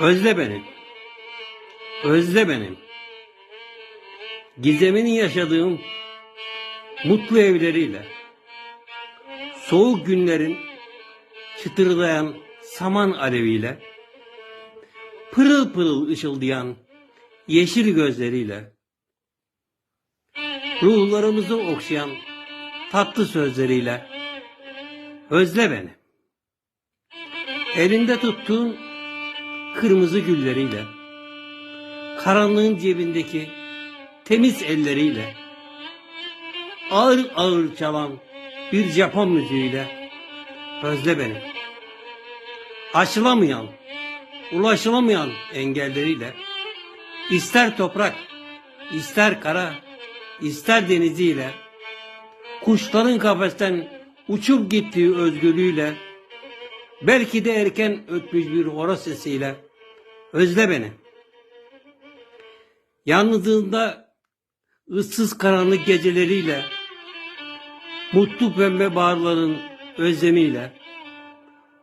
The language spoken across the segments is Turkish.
Özle beni. Özle beni. Gizemini yaşadığım mutlu evleriyle, soğuk günlerin çıtırlayan saman aleviyle, pırıl pırıl ışıldayan yeşil gözleriyle, ruhlarımızı okşayan tatlı sözleriyle, özle beni. Elinde tuttuğun kırmızı gülleriyle, karanlığın cebindeki temiz elleriyle, ağır ağır çalan bir Japon müziğiyle özle beni. Aşılamayan, ulaşılamayan engelleriyle, ister toprak, ister kara, ister deniziyle, kuşların kafesten uçup gittiği özgürlüğüyle, belki de erken ötmüş bir horoz sesiyle, özle beni. Yalnızlığında ıssız karanlık geceleriyle, mutlu pembe bağırların özlemiyle,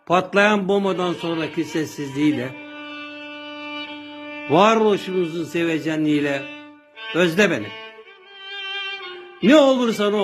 patlayan bombadan sonraki sessizliğiyle, varoluşumuzun sevecenliğiyle özle beni. Ne olursa ne